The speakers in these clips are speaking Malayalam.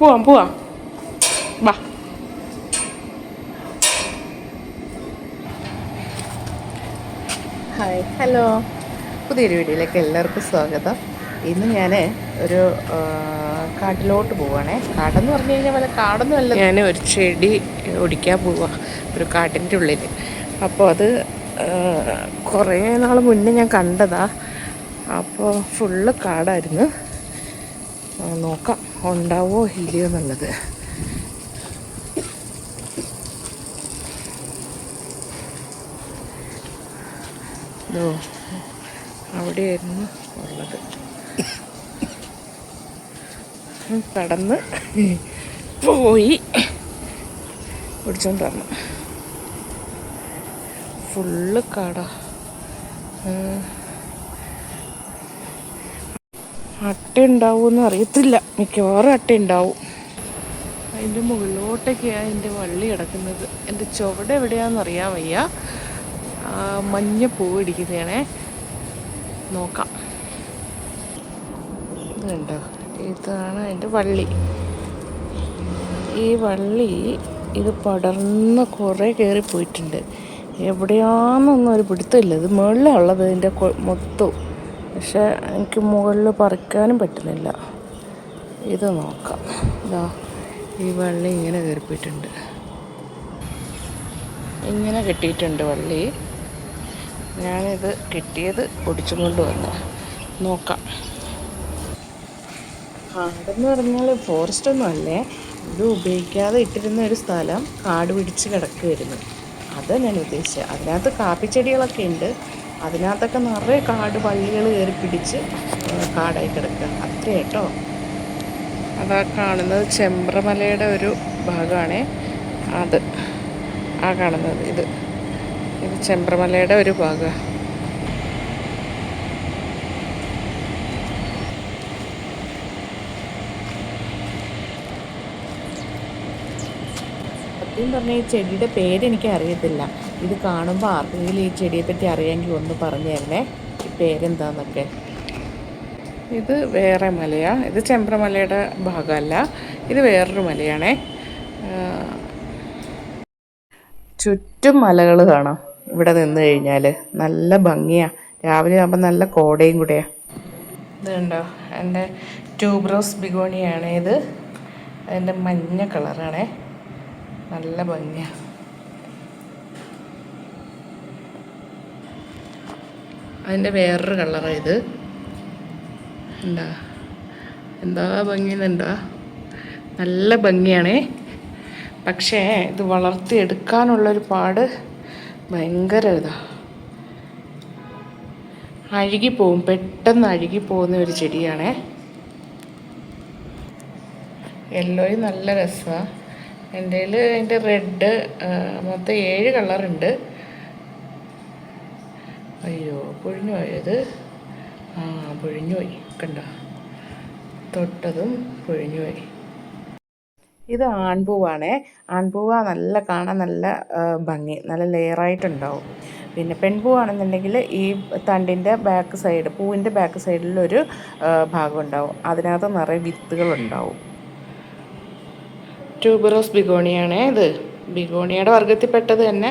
പോവാം പോവാം വാ ഹായ് ഹലോ പുതിയൊരു വീഡിയോയിലേക്ക് എല്ലാവർക്കും സ്വാഗതം. ഇന്ന് ഞാൻ ഒരു കാട്ടിലോട്ട് പോവാണേ. കാടെന്ന് പറഞ്ഞു കഴിഞ്ഞാൽ വല്ല കാടൊന്നും അല്ല. ഞാൻ ഒരു ചെടി ഒടിക്കാൻ പോവാ. ഒരു കാട്ടിന്റെ ഉള്ളിൽ അപ്പോൾ അത് കുറേ നാൾ മുന്നേ ഞാൻ കണ്ടതാ. അപ്പോൾ ഫുള്ള് കാടായിരുന്നു. നോക്കാം. ഉണ്ടാവോ ഇല്ലയോ എന്നുള്ളത്. അവിടെയായിരുന്നു ഉള്ളത്. കടന്ന് പോയി. പിടിച്ചോണ്ട് വന്നു. ഫുള്ള് കാടാ. അട്ട ഉണ്ടാവുമെന്ന് അറിയത്തില്ല. മിക്കവാറും അട്ട ഉണ്ടാവും അതിന്റെ മുകളിലോട്ടൊക്കെയാണ് എന്റെ വള്ളി കിടക്കുന്നത്. എന്റെ ചുവട് എവിടെയാണെന്ന് അറിയാൻ വയ്യ. മഞ്ഞ പൂവ് ഇടിക്കുന്നതാണേ. നോക്കാം. ഇതുണ്ടോ ഇതാണ് അതിന്റെ വള്ളി. ഈ വള്ളി ഇത് പടർന്ന് കുറേ കയറി പോയിട്ടുണ്ട് എവിടെയാണെന്നൊന്നും ഒരു പിടുത്തമില്ല. ഇത് മുകളിലുള്ളത് ഇതിന്റെ മൊത്തം പക്ഷെ എനിക്ക് മുകളിൽ പറിക്കാനും പറ്റുന്നില്ല. ഇത് നോക്കാം. ഇതാ ഈ വള്ളി ഇങ്ങനെ കയറിപ്പോയിട്ടുണ്ട്. ഇങ്ങനെ കിട്ടിയിട്ടുണ്ട് വള്ളി. ഞാനിത് കിട്ടിയത് ഒടിച്ചും കൊണ്ട് വന്നു. നോക്കാം. കാടെന്ന് പറഞ്ഞാൽ ഫോറസ്റ്റ് ഒന്നും അല്ലേ? ഇത് ഉപയോഗിക്കാതെ ഇട്ടിരുന്ന ഒരു സ്ഥലം കാട് പിടിച്ച് കിടക്കുമായിരുന്നു അതാണ് ഞാൻ ഉദ്ദേശിച്ചത്. അതിനകത്ത് കാപ്പിച്ചെടികളൊക്കെ ഉണ്ട്. അതിനകത്തൊക്കെ നിറയെ കാട് പള്ളികൾ കയറി പിടിച്ച് കാടായി കിടക്കുക. അത്ര കേട്ടോ. അതാ കാണുന്നത് ചെമ്പ്രമലയുടെ ഒരു ഭാഗമാണേ. അത് ആ കാണുന്നത് ഇത്. ഇത് ചെമ്പ്രമലയുടെ ഒരു ഭാഗമാണ് സത്യം പറഞ്ഞാൽ ഈ ചെടിയുടെ പേര് എനിക്ക് അറിയത്തില്ല ഇത് കാണുമ്പോൾ ആർക്കെങ്കിലും ഈ ചെടിയെ പറ്റി അറിയാമെങ്കിൽ ഒന്ന് പറഞ്ഞു തരണേ. ഈ പേരെന്താന്നൊക്കെ. ഇത് വേറെ മലയാണ് ഇത് ചെമ്പ്രമലയുടെ ഭാഗമല്ല. ഇത് വേറൊരു മലയാണേ. ചുറ്റും മലകൾ കാണാം ഇവിടെ നിന്ന് കഴിഞ്ഞാൽ നല്ല ഭംഗിയാണ് രാവിലെ ആകുമ്പോൾ നല്ല കോടയും കൂടെയാണ് ഇതുണ്ടോ? എന്റെ ട്യൂബ്രോസ് ബിഗോണിയാണ് ഇത്. അതിന്റെ മഞ്ഞ കളറാണേ. നല്ല ഭംഗിയാണ് അതിന്റെ വേറൊരു കളറാണ് ഇത്. എന്താ? എന്താ ഭംഗിയെന്നുണ്ടാ നല്ല ഭംഗിയാണേ. പക്ഷേ ഇത് വളർത്തിയെടുക്കാനുള്ളൊരു പാട് ഭയങ്കര ഇതാ. അഴുകിപ്പോവും പെട്ടെന്ന് അഴുകിപ്പോകുന്ന ഒരു ചെടിയാണേ. യെല്ലോയും നല്ല രസമാണ് എന്റെ അതിന്റെ റെഡ് മൊത്തം ഏഴ് കളറുണ്ട്. അയ്യോ പൊഴിഞ്ഞു പോയത് ആ പൊഴിഞ്ഞു പോയി കണ്ടോ? തൊട്ടതും പൊഴിഞ്ഞു പോയി ഇത് ആൺപൂവാണേ. ആൺപൂവ നല്ല കാണാൻ നല്ല ഭംഗി നല്ല ലെയറായിട്ടുണ്ടാവും. പിന്നെ പെൺപൂവാണെന്നുണ്ടെങ്കിൽ ഈ തണ്ടിന്റെ ബാക്ക് സൈഡ് പൂവിന്റെ ബാക്ക് സൈഡിലൊരു ഭാഗം ഉണ്ടാവും അതിനകത്ത് നിറയെ വിത്തുകളുണ്ടാവും. ട്യൂബറോസ് ബിഗോണിയാണേ ഇത്. ബിഗോണിയയുടെ വർഗത്തിൽപ്പെട്ടത് തന്നെ.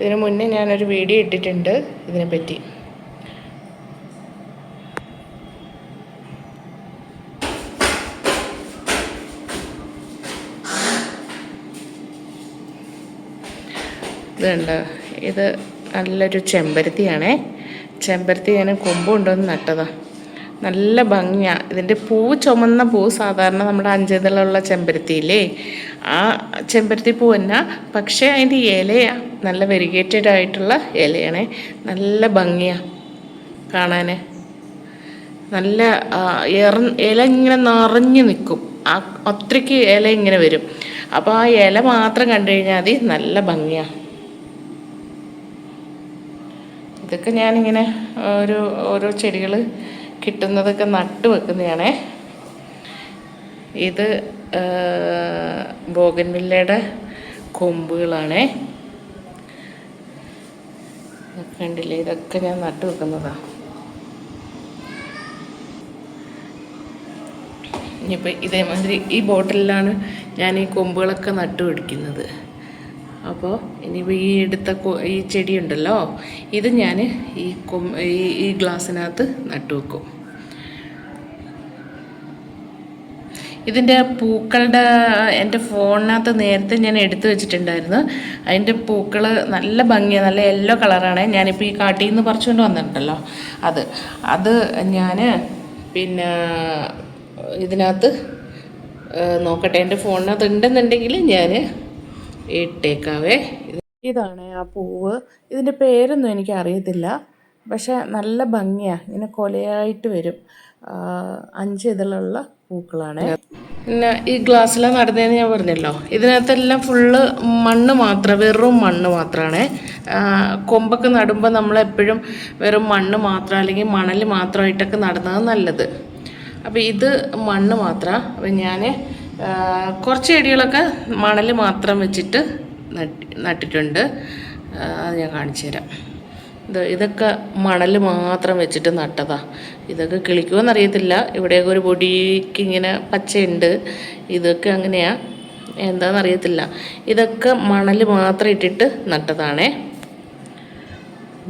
ഇതിന് മുന്നേ ഞാനൊരു വീഡിയോ ഇട്ടിട്ടുണ്ട് ഇതിനെപ്പറ്റി. ഇതുണ്ട്. ഇത് നല്ലൊരു ചെമ്പരത്തിയാണേ. ചെമ്പരത്തി ഞാൻ കൊമ്പ് കൊണ്ടുവന്ന് നട്ടതാ. നല്ല ഭംഗിയാണ് ഇതിന്റെ പൂ ചുമന്ന പൂ സാധാരണ നമ്മുടെ അഞ്ചതിലുള്ള ചെമ്പരത്തിയില്ലേ? ആ ചെമ്പരത്തി പൂ തന്നെ പക്ഷേ അതിന്റെ ഇലയാണ് നല്ല വെരിഗേറ്റഡ് ആയിട്ടുള്ള ഇലയാണ്. നല്ല ഭംഗിയാണ് കാണാൻ നല്ല ഇറ ഇല ഇങ്ങനെ നിറഞ്ഞു നിൽക്കും ആ അത്രയ്ക്ക് ഇല ഇങ്ങനെ വരും. അപ്പോൾ ആ ഇല മാത്രം കണ്ടു കഴിഞ്ഞാൽ മതി. നല്ല ഭംഗിയാണ് ഇതൊക്കെ ഞാനിങ്ങനെ ഒരു ഓരോ ചെടികൾ കിട്ടുന്നതൊക്കെ നട്ട് വെക്കുന്നതാണേ. ഇത് ബോഗൻവില്ലയുടെ കൊമ്പുകളാണേ. കണ്ടില്ലേ ഇതൊക്കെ ഞാൻ നട്ടു വെക്കുന്നതാണ് ഇനിയിപ്പോൾ ഇതേമാതിരി ഈ ബോട്ടിലാണ് ഞാൻ ഈ കൊമ്പുകളൊക്കെ നട്ടുപിടിക്കുന്നത് അപ്പോൾ ഇനി ഈ എടുത്ത ഈ ചെടിയുണ്ടല്ലോ ഇത് ഞാൻ ഈ കൊം ഈ ഗ്ലാസ്സിനകത്ത് നട്ടുവെക്കും ഇതിന്റെ പൂക്കളുടെ എന്റെ ഫോണിനകത്ത് നേരത്തെ ഞാൻ എടുത്തു വെച്ചിട്ടുണ്ടായിരുന്നു. അതിന്റെ പൂക്കൾ നല്ല ഭംഗിയാണ് നല്ല യെല്ലോ കളറാണ് ഞാനിപ്പോൾ ഈ കാട്ടിൽ നിന്ന് പറിച്ചുകൊണ്ട് വന്നിട്ടുണ്ടല്ലോ. അത് അത് ഞാൻ പിന്നെ ഇതിനകത്ത് നോക്കട്ടെ എന്റെ ഫോണിനകത്ത് ഉണ്ടെന്നുണ്ടെങ്കിൽ ഞാൻ ഇട്ടേക്കാവേ. ഇതാണ് ആ പൂവ്. ഇതിന്റെ പേരൊന്നും എനിക്ക് അറിയത്തില്ല പക്ഷെ നല്ല ഭംഗിയാണ് ഇങ്ങനെ കൊലയായിട്ട് വരും. അഞ്ച് ഇതിലുള്ള പൂക്കളാണ്. പിന്നെ ഈ ഗ്ലാസ്സിലാണ് നടന്നതെന്ന് ഞാൻ പറഞ്ഞല്ലോ. ഇതിനകത്തെല്ലാം ഫുള്ള് മണ്ണ് മാത്രം വെറും മണ്ണ് മാത്രമാണ് കൊമ്പൊക്കെ നടുമ്പോൾ നമ്മളെപ്പോഴും വെറും മണ്ണ് മാത്രം അല്ലെങ്കിൽ മണൽ മാത്രമായിട്ടൊക്കെ നടുന്നത് നല്ലത്. അപ്പോൾ ഇത് മണ്ണ് മാത്രമാണ് അപ്പം ഞാൻ കുറച്ച് ചെടികളൊക്കെ മണൽ മാത്രം വെച്ചിട്ട് നട്ടി നട്ടിട്ടുണ്ട്. അത് ഞാൻ കാണിച്ചു തരാം. ഇത് ഇതൊക്കെ മണൽ മാത്രം വെച്ചിട്ട് നട്ടതാ. ഇതൊക്കെ കിളിക്കുമെന്ന് അറിയത്തില്ല ഇവിടെയൊക്കെ ഒരു പൊടിക്ക് ഇങ്ങനെ പച്ചയുണ്ട്. ഇതൊക്കെ അങ്ങനെയാ. എന്താണെന്ന് അറിയത്തില്ല ഇതൊക്കെ മണൽ മാത്രം ഇട്ടിട്ട് നട്ടതാണേ.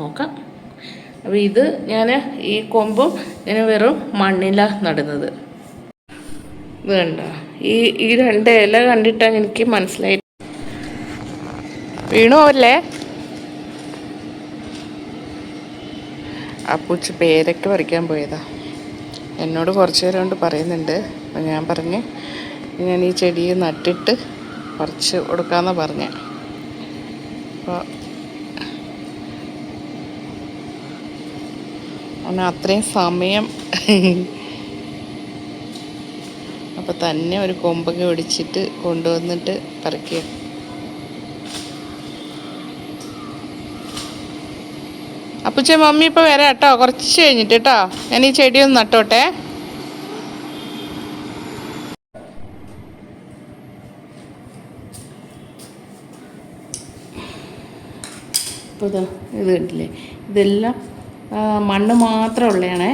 നോക്കാം. അപ്പോൾ ഇത് ഞാൻ ഈ കൊമ്പും ഞാൻ വെറും മണ്ണില നടുന്നത്. ഇത് കണ്ട ഈ ഈ രണ്ട് ഇല കണ്ടിട്ടാണ് എനിക്ക് മനസ്സിലായി. വീണു പോവല്ലേ? അപ്പൂച്ച് പേരൊക്കെ പറിക്കാൻ പോയതാ. എന്നോട് കുറച്ച് നേരം കൊണ്ട് പറയുന്നുണ്ട്. അപ്പം ഞാൻ പറഞ്ഞ് ഞാൻ ഈ ചെടി നട്ടിട്ട് പറിച്ച് കൊടുക്കാമെന്നാണ് പറഞ്ഞ. അപ്പോൾ അവന് അത്രയും സമയം അപ്പോൾ തന്നെ ഒരു കൊമ്പൊക്കെ ഒടിച്ചിട്ട് കൊണ്ടുവന്നിട്ട് പറിക്കുക. അപ്പച്ച മമ്മി ഇപ്പോൾ വരാം കേട്ടോ. കുറച്ച് കഴിഞ്ഞിട്ട് കേട്ടോ. ഞാൻ ഈ ചെടിയൊന്ന് നട്ടോട്ടെ. ഇതാ കണ്ടില്ലേ? ഇതെല്ലാം മണ്ണ് മാത്രം ഉള്ളതാണേ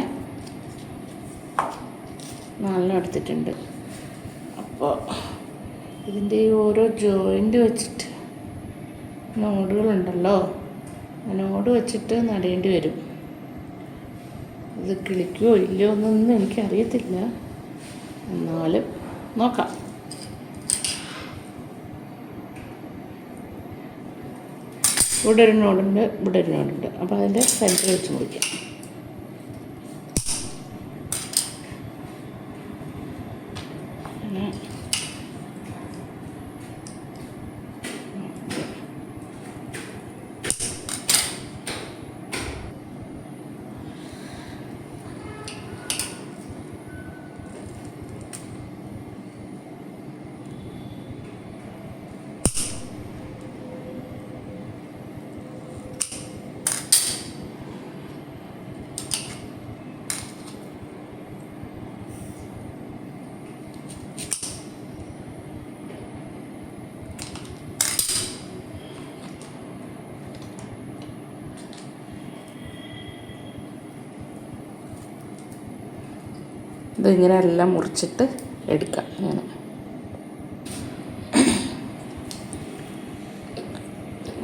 നല്ല എടുത്തിട്ടുണ്ട്. അപ്പോൾ ഇതിന്റെ ഈ ഓരോ ജോയിന്റ് വെച്ചിട്ട് നോഡുകളുണ്ടല്ലോ. നോഡ് വെച്ചിട്ട് നടേണ്ടി വരും. ഇത് കിളിക്കോ ഇല്ലയോ എന്നൊന്നും എനിക്കറിയത്തില്ല. എന്നാലും നോക്കാം. ഇവിടെ ഒരു നോടുണ്ട് ഇവിടെ ഒരു നോടുണ്ട് അപ്പോൾ അതിന്റെ സെന്റർ വെച്ച് മുറിക്കാം. ഇതിങ്ങനെ എല്ലാം മുറിച്ചിട്ട് എടുക്കാം ഇങ്ങനെ.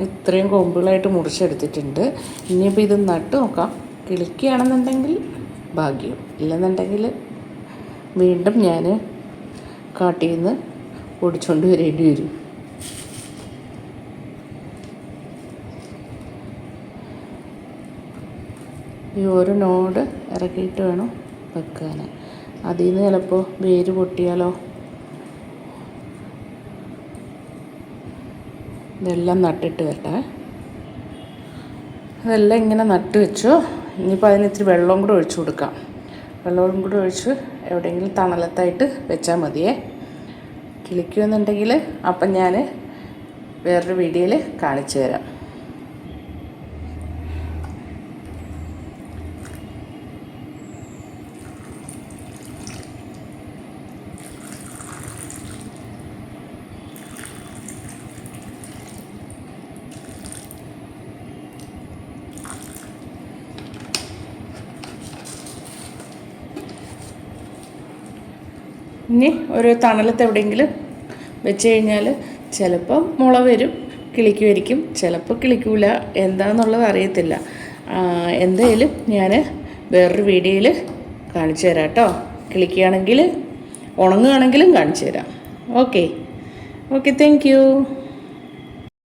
ഇത്രയും കൊമ്പുകളായിട്ട് മുറിച്ചെടുത്തിട്ടുണ്ട്. ഇനിയിപ്പോൾ ഇത് നട്ട് നോക്കാം. കിളിക്കുകയാണെന്നുണ്ടെങ്കിൽ ഭാഗ്യം. ഇല്ലെന്നുണ്ടെങ്കിൽ വീണ്ടും ഞാൻ കാട്ടിൽ നിന്ന് ഓടിച്ചുകൊണ്ട് വരേണ്ടി വരും. ഈ ഒരു നോട് ഇറക്കിയിട്ട് വേണം വെക്കാൻ അതിൽ നിന്ന് ചിലപ്പോൾ വേര് പൊട്ടിയാലോ? ഇതെല്ലാം നട്ടിട്ട് വരട്ടെ. അതെല്ലാം ഇങ്ങനെ നട്ട് വെച്ചു. ഇനിയിപ്പോൾ അതിന് ഇത്തിരി വെള്ളവും കൂടെ ഒഴിച്ചു കൊടുക്കാം. വെള്ളവും കൂടെ ഒഴിച്ച് എവിടെയെങ്കിലും തണലത്തായിട്ട് വെച്ചാൽ മതിയേ. കിളിക്കുമെന്നുണ്ടെങ്കിൽ അപ്പം ഞാൻ വേറൊരു വീഡിയോയിൽ കാണിച്ചു തരാം. ഇനി ഒരു തണലത്ത് എവിടെയെങ്കിലും വെച്ച് കഴിഞ്ഞാൽ ചിലപ്പം മുള വരും കിളിക്കുമായിരിക്കും ചിലപ്പോൾ കിളിക്കൂല എന്താണെന്നുള്ളത് അറിയത്തില്ല. എന്തായാലും ഞാൻ വേറൊരു വീഡിയോയിൽ കാണിച്ചു തരാം കേട്ടോ. കിളിക്കുകയാണെങ്കിൽ ഉണങ്ങുകയാണെങ്കിലും കാണിച്ചു തരാം. ഓക്കെ. Okay thank